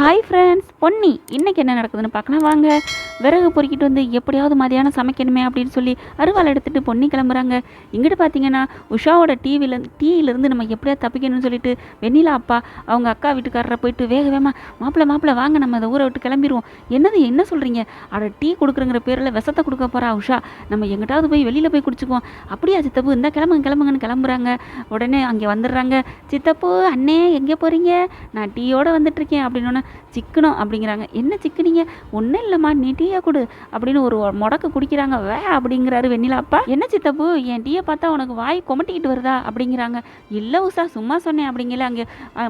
Hi friends Ponni. இன்னைக்கு என்ன நடக்குதுன்னு பார்க்கலாம் வாங்க. விறகு பொறுக்கிட்டு வந்து எப்படியாவது மதியானம் சமைக்கணுமே அப்படின்னு சொல்லி அருவாள் எடுத்துகிட்டு பொன்னி கிளம்புறாங்க. இங்கிட்டு பார்த்தீங்கன்னா உஷாவோட டிவில டீயிலேருந்து நம்ம எப்படியாவது தப்பிக்கணும்னு சொல்லிட்டு வெண்ணிலா அப்பா அவங்க அக்கா வீட்டுக்காரரை போயிட்டு வேக வேகமாக மாப்பிள்ளை மாப்பிள்ளை வாங்க நம்ம அதை ஊரை விட்டு கிளம்பிடுவோம் என்னது என்ன சொல்கிறீங்க அட டீ கொடுக்குறங்கிற பேரில் விஷத்தை கொடுக்க போகிறா உஷா. நம்ம எங்கிட்டாவது போய் வெளியில் போய் குடிச்சுக்குவோம். அப்படியா சித்தப்பு? இந்த கிளம்புங்க கிளம்புங்கன்னு கிளம்புறாங்க. உடனே அங்கே வந்துடுறாங்க. சித்தப்பு அண்ணே எங்கே போகிறீங்க நான் டீயோடு வந்துட்டுருக்கேன். அப்படின்னோடனே சிக்கணும் அப்படிங்கிறாங்க. என்ன சிக்கனீங்க? ஒன்றும் இல்லைம்மா நீ டீ டீயை கொடு அப்படின்னு ஒரு முடக்கு குடிக்கிறாங்க. வே அப்படிங்கிறாரு வெண்ணிலா அப்பா. என்ன சித்தப்பு என் டீயை பார்த்தா உனக்கு வாய் கொமட்டிக்கிட்டு வருதா? அப்படிங்கிறாங்க. இல்லை உஷா சும்மா சொன்னேன். அப்படிங்கல அங்கே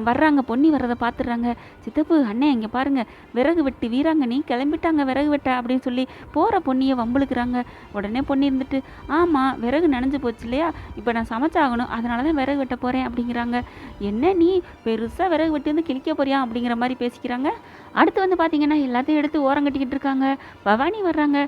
வர்றாங்க. பொன்னி வர்றதை பார்த்துடுறாங்க. சித்தப்பு அண்ணே இங்கே பாருங்க. விறகு வெட்டு வீராங்க. நீ கிளம்பிட்டாங்க விறகு வெட்ட. அப்படின்னு சொல்லி போகிற பொன்னியை வம்புழுக்கிறாங்க. உடனே பொண்ணி இருந்துட்டு ஆமாம் விறகு நனைஞ்சு போச்சு இல்லையா? இப்போ நான் சமைச்சாகணும். அதனால தான் விறகு வெட்ட போகிறேன் அப்படிங்கிறாங்க. என்ன நீ பெருசாக விறகு வெட்டி வந்து கிழிக்க போறியா? அப்படிங்கிற மாதிரி பேசிக்கிறாங்க. அடுத்து வந்து பார்த்தீங்கன்னா எல்லாத்தையும் எடுத்து ஓரம் கட்டிக்கிட்டு இருக்காங்க. பவானி வர்றாங்க.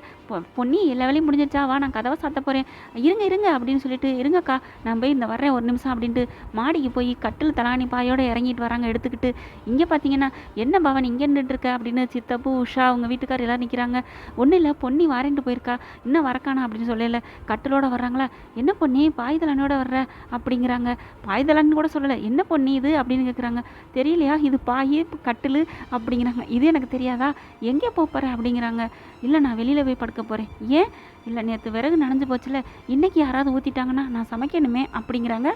பொன்னி எல்லா வேலையும் முடிஞ்சிருச்சா? வா நான் கதவை சாத்த போகிறேன் இருங்க இருங்க அப்படின்னு சொல்லிட்டு இருங்கக்கா நான் போய் இந்த வர்றேன் ஒரு நிமிஷம் அப்படின்ட்டு மாடிக்கு போய் கட்டில் தலாணி பாயோடு இறங்கிட்டு வராங்க எடுத்துக்கிட்டு. இங்கே பார்த்தீங்கன்னா என்ன பவன் இங்கே நின்றுட்டுருக்க அப்படின்னு சித்தப்பு உஷா அவங்க வீட்டுக்கார் எல்லாம் நிற்கிறாங்க ஒன்றும் இல்லை பொன்னி வாரேன்ட்டு போயிருக்கா. இன்னும் வரக்கானா? அப்படின்னு சொல்லல. கட்டிலோட வர்றாங்களா? என்ன பொன்னி பாய்தலானோட வர்ற? அப்படிங்கிறாங்க. பாய்தலான்னு கூட சொல்லலை. என்ன பொன்னி இது? அப்படின்னு கேட்குறாங்க தெரியலையா இது பாய் கட்டில்? அப்படிங்கிறாங்க. இது எனக்கு தெரியாதா? எங்கே போகிற அப்படிங்கிறாங்க. இல்லை நான் வெளியில் போய் படுக்க போகிறேன் ஏன்? இல்லை நேற்று விறகு நனைஞ்சு போச்சுல. இன்றைக்கி யாராவது ஊற்றிட்டாங்கன்னா நான் சமைக்கணுமே அப்படிங்கிறாங்க.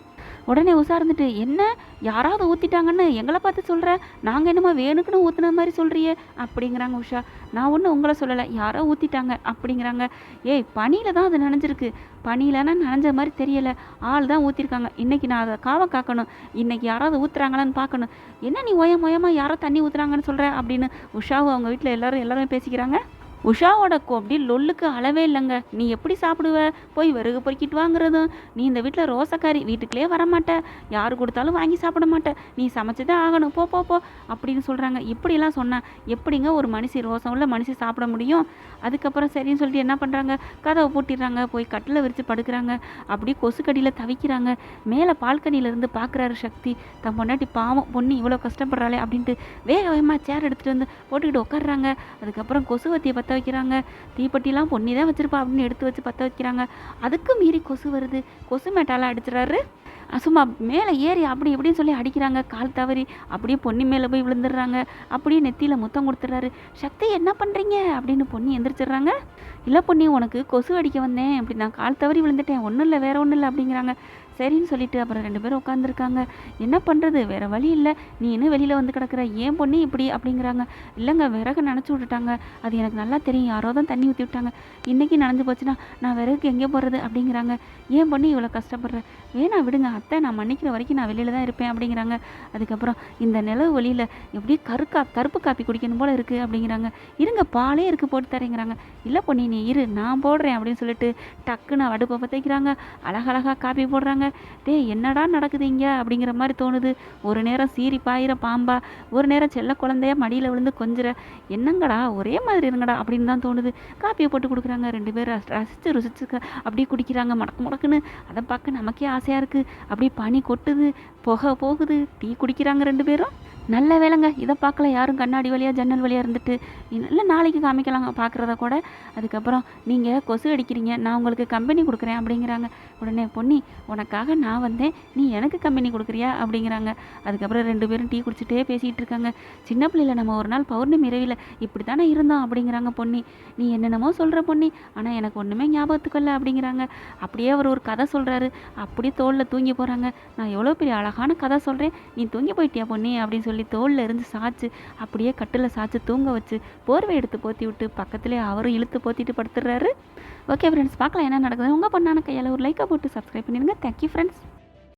உடனே உசார்ந்துட்டு என்ன? யாராவது ஊற்றிட்டாங்கன்னு எங்களை பார்த்து சொல்கிற நாங்கள் என்னமோ வேணுக்குன்னு ஊற்றுன மாதிரி சொல்கிறியே அப்படிங்கிறாங்க உஷா. நான் ஒன்றும் உங்களை சொல்லலை. யாரோ ஊற்றிட்டாங்க அப்படிங்கிறாங்க. ஏய் பனியில் தான் அது நனைஞ்சிருக்கு. பனியிலனா நனைஞ்ச மாதிரி தெரியலை. ஆள் தான் ஊற்றிருக்காங்க இன்றைக்கி நான் அதை காவ காக்கணும். இன்றைக்கி யாராவது ஊற்றுறாங்களான்னு பார்க்கணும். என்ன நீ ஓயம் ஓயமாக யாரோ தண்ணி ஊற்றுறாங்கன்னு சொல்கிற அப்படின்னு உஷாவும் அவங்க வீட்டில் எல்லோரும் எல்லாருமே பேசிக்கிறாங்க. உஷாவோட கோ அப்படி லொல்லுக்கு அளவே இல்லைங்க. நீ எப்படி சாப்பிடுவ? போய் விறகு பொறுக்கிட்டு வாங்குறதும். நீ இந்த வீட்டில் ரோசக்காரி வீட்டுக்குள்ளே வரமாட்ட. யார் கொடுத்தாலும் வாங்கி சாப்பிட மாட்ட. நீ சமைச்சதே ஆகணும். போ போ போ அப்படின்னு சொல்கிறாங்க இப்படிலாம் சொன்னேன் எப்படிங்க ஒரு மனுஷி ரோசம் உள்ள மனுஷி சாப்பிட முடியும்? அதுக்கப்புறம் சரின்னு சொல்லிட்டு என்ன பண்ணுறாங்க கதவை பூட்டிடுறாங்க. போய் கட்டில் விரித்து படுக்கிறாங்க. அப்படியே கொசுக்கடியில் தவிக்கிறாங்க. மேலே பால்கனியிலேருந்து பார்க்குறாரு சக்தி. தன் பொண்டாட்டி பாவம் பொண்ணு இவ்வளோ கஷ்டப்படுறாளே அப்படின்ட்டு வேக வேகமாக சேர் எடுத்துகிட்டு வந்து போட்டுக்கிட்டு உட்காடுறாங்க அதுக்கப்புறம் கொசுவத்தியை பற்றி பற்ற வைக்கிறாங்க. தீப்பெட்டிலாம் பொன்னி தான் வச்சுருப்பா அப்படின்னு எடுத்து வச்சு பற்ற வைக்கிறாங்க. அதுக்கு மீறி கொசு வருது. கொசு மேட்டால அடிச்சிடறாரு. சும்மா மேலே ஏறி அப்படி இப்படின்னு சொல்லி அடிக்கிறாங்க. கால் தவறி அப்படியே பொன்னி மேலே போய் விழுந்துடுறாங்க. அப்படியே நெத்தியில் முத்தம் கொடுத்துட்றாரு. சக்தி என்ன பண்ணுறீங்க அப்படின்னு பொன்னி எந்திரிச்சிடுறாங்க. இல்லை பொன்னி உனக்கு கொசு அடிக்க வந்தேன். அப்படி நான் கால் தவறி விழுந்துட்டேன். ஒன்றும் இல்லை வேற ஒன்றும் இல்லை அப்படிங்கிறாங்க. சரின்னு சொல்லிட்டு அப்புறம் ரெண்டு பேரும் உட்காந்துருக்காங்க என்ன பண்ணுறது வேறு வழி இல்லை. நீ இன்னும் வெளியில் வந்து கிடக்குற. ஏன் பொண்ணு இப்படி? அப்படிங்கிறாங்க. இல்லைங்க விறகு நினச்சி விட்டுட்டாங்க. அது எனக்கு நல்லா தெரியும். யாரோ தான் தண்ணி ஊற்றி விட்டாங்க. இன்றைக்கி நனைஞ்சு போச்சுன்னா நான் விறகுக்கு எங்கே போகிறது அப்படிங்கிறாங்க. ஏன் பொண்ணு இவ்வளோ கஷ்டப்படுறேன் வேணா விடுங்க அத்தை நான் மன்னிக்கிற வரைக்கும் நான் வெளியில் தான் இருப்பேன் அப்படிங்கிறாங்க. அதுக்கப்புறம் இந்த நிலவு வழியில் எப்படியும் கருக்கா கருப்பு காப்பி குடிக்கணும் போல் இருக்குது அப்படிங்கிறாங்க. இருங்க பாலே இருக்குது போட்டு தரேங்கிறாங்க. இல்லை பொண்ணு நீ இரு நான் போடுறேன் அப்படின்னு சொல்லிட்டு டக்குன்னு அடுப்பை பற்றிக்கிறாங்க அழகழகாக காப்பி போடுறாங்க. டேய் என்னடா நடக்குது இங்கே? அப்படிங்கிற மாதிரி தோணுது. ஒரு நேரம் சீரி பாயிற பாம்பா ஒரு நேரம் செல்ல குழந்தைய மடியில் விழுந்து கொஞ்சிற. என்னங்கடா ஒரே மாதிரி இருங்கடா. அப்படின்னு தான் தோணுது. காப்பியை போட்டு கொடுக்குறாங்க. ரெண்டு பேரும் ரசித்து ருசிச்சு அப்படியே குடிக்கிறாங்க. மடக்கு மடக்குன்னு அதை பார்க்க நமக்கே ஆசையாக இருக்குது அப்படியே பனி கொட்டுது புகை போகுது டீ குடிக்கிறாங்க ரெண்டு பேரும். நல்ல வேலைங்க. இதை பார்க்கல யாரும் கண்ணாடி வழியாக ஜன்னல் வழியாக இருந்துட்டு இல்லை நாளைக்கு காமிக்கலாங்க பார்க்குறத கூட. அதுக்கப்புறம் நீங்கள் கொசு அடிக்கிறீங்க நான் உங்களுக்கு கம்பெனி கொடுக்குறேன் அப்படிங்கிறாங்க. உடனே பொன்னி உனக்காக நான் வந்தேன். நீ எனக்கு கம்பெனி கொடுக்குறியா? அப்படிங்கிறாங்க. அதுக்கப்புறம் ரெண்டு பேரும் டீ குடிச்சிட்டே பேசிகிட்டு இருக்காங்க. சின்ன பிள்ளையில நம்ம ஒரு நாள் பௌர்ணமி இரவில் இப்படி தானே இருந்தோம் அப்படிங்கிறாங்க பொன்னி. நீ என்னென்னமோ சொல்கிற பொன்னி. ஆனால் எனக்கு ஒன்றுமே ஞாபகத்துக்கு இல்லை அப்படிங்கிறாங்க. அப்படியே அவர் ஒரு கதை சொல்கிறாரு அப்படியே தோளில் தூங்கி போகிறாங்க நான் எவ்வளோ பெரிய அழகான கதை சொல்கிறேன் நீ தூங்கி போயிட்டியா பொன்னி? அப்படின்னு சொல்லி தோளில் இருந்து சாய்ச்சு அப்படியே கட்டில் சாய்ச்சி தூங்க வச்சு போர்வை எடுத்து போத்தி விட்டு பக்கத்துலேயே அவரும் இழுத்து போத்திட்டு படுத்துடுறாரு ஓகே ஃப்ரெண்ட்ஸ் பார்க்கலாம் என்ன நடக்குது உங்கள் பொண்ணான கையால் ஒரு லைக்கை போட்டு சப்ஸ்கிரைப் பண்ணிடுங்க. Thank you friends